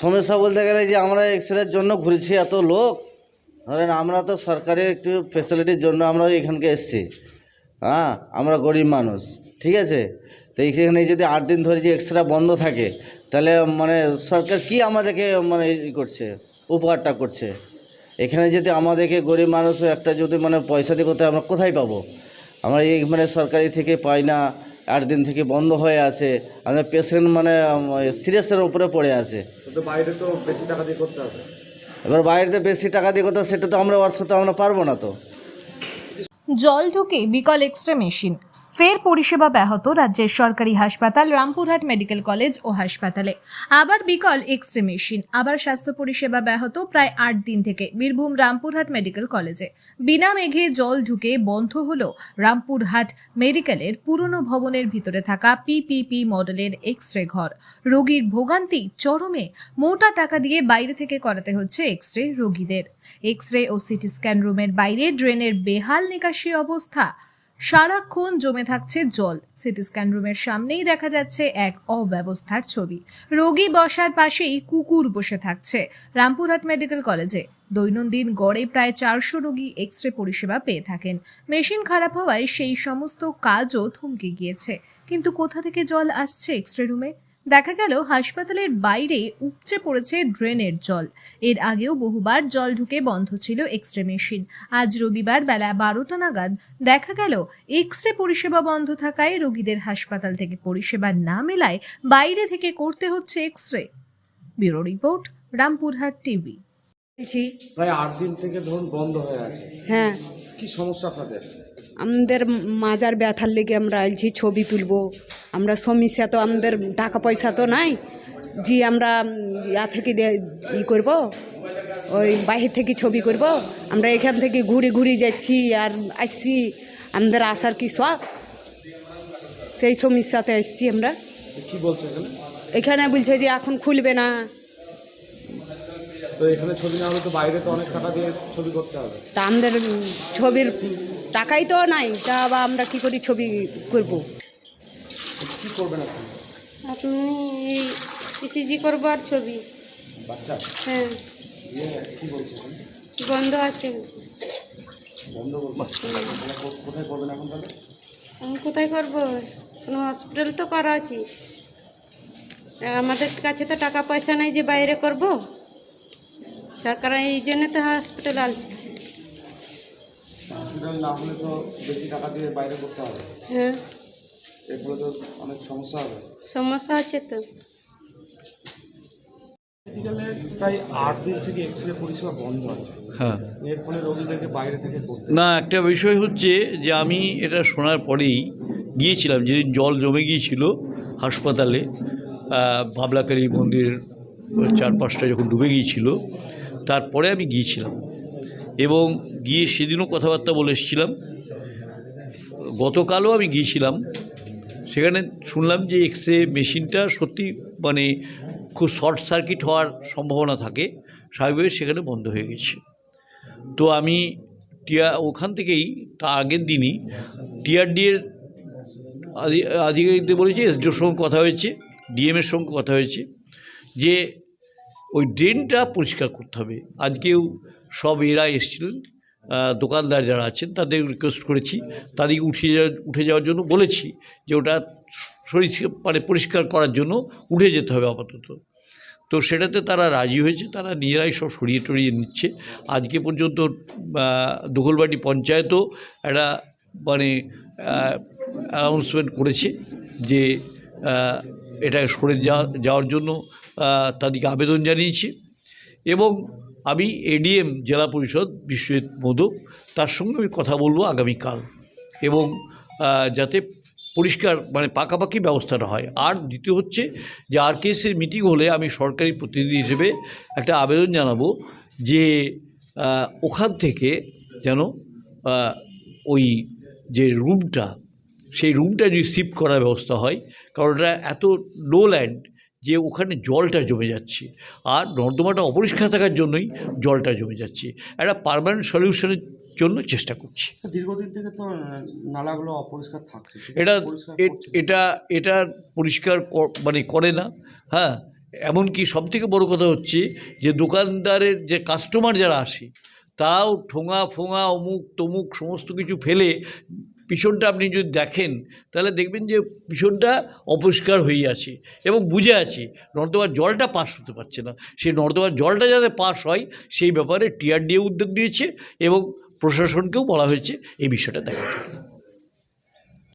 সমস্যা বলতে গেলে যে আমরা এক্স রের জন্য ঘুরেছি এত লোক, ধরেন আমরা তো সরকারি একটু ফেসিলিটির জন্য আমরা এখানকে এসেছি। হ্যাঁ আমরা গরিব মানুষ, ঠিক আছে? তো এখানে যদি আট দিন ধরে যে এক্সরে বন্ধ থাকে, তাহলে মানে সরকার কি আমাদেরকে মানে করছে উপকারটা করছে? এখানে যদি আমাদেরকে গরিব মানুষ একটা যদি মানে পয়সা দিয়ে করতে আমরা কোথায় পাবো? আমরা এই মানে সরকারি থেকে পাই না আট দিন থেকে বন্ধ হয়ে আছে। আমাদের পেশেন্ট মানে সিরিয়াসের উপরে পড়ে আছে। তো বাইরে তো বেশি টাকা দিয়ে করতে হবে। এবার বাইরেতে বেশি টাকা দিয়ে কোথাও সেটা তো আমরা অর্থ তো আমরা পারব না তো। জল ঢুকে বিকল এক্সরে মেশিন। ফের পরিষেবা ব্যাহত রাজ্যের সরকারি হাসপাতাল, রামপুরহাট মেডিকেল কলেজ ও হাসপাতালে। আবার বিকল এক্সরে মেশিন, আবার স্বাস্থ্য পরিষেবা ব্যাহত প্রায় আট দিন থেকে বীরভূম রামপুরহাট মেডিকেল কলেজে। বিনা মেঘে জল ঢুকে বন্ধ হল রামপুরহাট মেডিকেলের পুরনো ভবনের ভিতরে থাকা পিপিপি মডেলের এক্স রে ঘর। রোগীর ভোগান্তি চরমে, মোটা টাকা দিয়ে বাইরে থেকে করাতে হচ্ছে এক্স রে রোগীদের। এক্স রে ও সিটি স্ক্যান রুমের বাইরে ড্রেনের বেহাল নিকাশি অবস্থা সারাক্ষণ জমে থাকছে জল। সিটি স্ক্যান রুমের সামনেই দেখা যাচ্ছে এক অব্যবস্থার ছবি। রোগী বসার পাশেই কুকুর বসে থাকছে। রামপুরহাট মেডিকেল কলেজে দৈনন্দিন গড়ে প্রায় চারশো রোগী এক্স রে পরিষেবা পেয়ে থাকেন। মেশিন খারাপ হওয়ায় সেই সমস্ত কাজও থমকে গিয়েছে। কিন্তু কোথা থেকে জল আসছে এক্স রে রুমে? দেখা গেল হাসপাতালের বাইরে উপচে পড়েছে ড্রেনের জল। এর আগেও বহুবার জল ঢুকে বন্ধ ছিল এক্স রে মেশিন। আজ রবিবার বেলা বারোটা নাগাদ দেখা গেল এক্স রে পরিষেবা বন্ধ থাকায় রোগীদের হাসপাতাল থেকে পরিষেবা না মেলায় বাইরে থেকে করতে হচ্ছে X ray bureau report Rampurhat TV. প্রায় আট দিন থেকে ধরুন বন্ধ হয়ে আছে। হ্যাঁ। কি সমস্যা আপনাদের? আমাদের মাজার ব্যথার লেগে আমরা আইছি ছবি তুলবো। আমরা সমস্যা তো আমাদের টাকা পয়সা তো নাই। জি আমরা ইয়া থেকে ই করব ওই বাহির থেকে ছবি করব। আমরা এখান থেকে ঘুরে ঘুরে যাচ্ছি আর আসছি। আমাদের আসার কি শখ? সেই সমস্যাতে আসছি আমরা। কি বলছে এখানে বলছে যে এখন খুলবে না। তো এখানে ছবি না হলে তো বাইরে তো অনেক টাকা দিয়ে ছবি করতে হবে। তা আমাদের ছবির টাকাই তো নাই তা আবার আমরা কি করি ছবি করব? কি করবেন আপনি? আপনি ইসিজি করব আর ছবি। বাচ্চা? হ্যাঁ। কি বলছে এখানে? বন্ধ আছে বলছে। বন্ধ বলছে। কোথায় করবেন এখন তাহলে? আমি কোথায় করব? কোনো হসপিটাল তো করা আর আমাদের কাছে তো টাকা পয়সা নাই যে বাইরে করব। সরকার এই জন্য তো হসপিটাল আনছে। হসপিটাল না হলে তো বেশি টাকা দিয়ে বাইরে করতে হবে। হ্যাঁ। এরপরে তো অনেক সমস্যা হবে। সমস্যা হচ্ছে তো। মেডিকেলে প্রায় আট দিন থেকে এক্স রে পরিষেবা বন্ধ আছে। হ্যাঁ। এর ফলে রোগীদেরকে বাইরে থেকে না একটা বিষয় হচ্ছে যে আমি এটা শোনার পরেই গিয়েছিলাম যেদিন জল জমে গিয়েছিল হাসপাতালে আহ, ভাবলাকালী মন্দির চারপাশটা যখন ডুবে গিয়েছিল তারপরে আমি গিয়েছিলাম। এবং গিয়ে সেদিনও কথাবার্তা বলে এসেছিলাম গতকালও আমি গিয়েছিলাম। সেখানে শুনলাম যে এক্স রে মেশিনটা সত্যি মানে খুব শর্ট সার্কিট হওয়ার সম্ভাবনা থাকে। স্বাভাবিকভাবে সেখানে বন্ধ হয়ে গেছে। তো আমি টিয়া, ওখান থেকেই তার আগের দিনই টিআরডিএর আধিকারিকদের বলেছি এসডিওর সঙ্গে কথা হয়েছে ডিএমের সঙ্গে কথা হয়েছে যে ওই ড্রেনটা পরিষ্কার করতে হবে। আজকেও সব এরা এসেছিলেন। দোকানদার যারা আছেন তাদের রিকোয়েস্ট করেছি। তাদেরকে উঠে যাওয়া উঠে যাওয়ার জন্য বলেছি যে ওটা শরীর মানে পরিষ্কার করার জন্য উঠে যেতে হবে আপাতত। তো সেটাতে তারা রাজি হয়েছে তারা নিজেরাই সব সরিয়ে টরিয়ে নিচ্ছে। আজকে পর্যন্ত আহ, দখলবাটি পঞ্চায়েতও একটা মানে অ্যানাউন্সমেন্ট করেছে যে এটা সরে যাওয়া যাওয়ার জন্য তাদেরকে আবেদন জানিয়েছে। এবং আমি এডিএম জেলা পরিষদ, বিশ্বজিৎ মোদক তার সঙ্গে আমি কথা বলব আগামীকাল। এবং যাতে পরিষ্কার মানে পাকাপাকি ব্যবস্থাটা হয়। আর দ্বিতীয় হচ্ছে যে আর কেসের মিটিং হলে আমি সরকারি প্রতিনিধি হিসেবে একটা আবেদন জানাব যে ওখান থেকে যেন ওই যে রুমটা সেই রুমটা যদি শিফট করার ব্যবস্থা হয়, কারণ ওটা এত লো ল্যান্ড যে ওখানে জলটা জমে যাচ্ছে। আর নর্দমাটা অপরিষ্কার থাকার জন্যই জলটা জমে যাচ্ছে। একটা পারমানেন্ট সলিউশনের জন্য চেষ্টা করছি। দীর্ঘদিন থেকে তো নালাগুলো অপরিষ্কার থাকছে। এটা। এটা এটা পরিষ্কার মানে করে না। হ্যাঁ এমনকি সবথেকে বড় কথা হচ্ছে যে দোকানদারের যে কাস্টমার যারা আসে তারাও ঠোঙা ফোঙা অমুক তমুক সমস্ত কিছু ফেলে পিছনটা আপনি যদি দেখেন, তাহলে দেখবেন যে পিছনটা অপরিষ্কার হয়ে আছে এবং বুঝে আছে, নর্দমার জলটা পাস হতে পারছে না। সেই নর্দমার জলটা যাতে পাস হয়, সেই ব্যাপারে টিআরডিএ উদ্যোগ নিয়েছে এবং প্রশাসনকেও বলা হয়েছে, এই বিষয়টা দেখা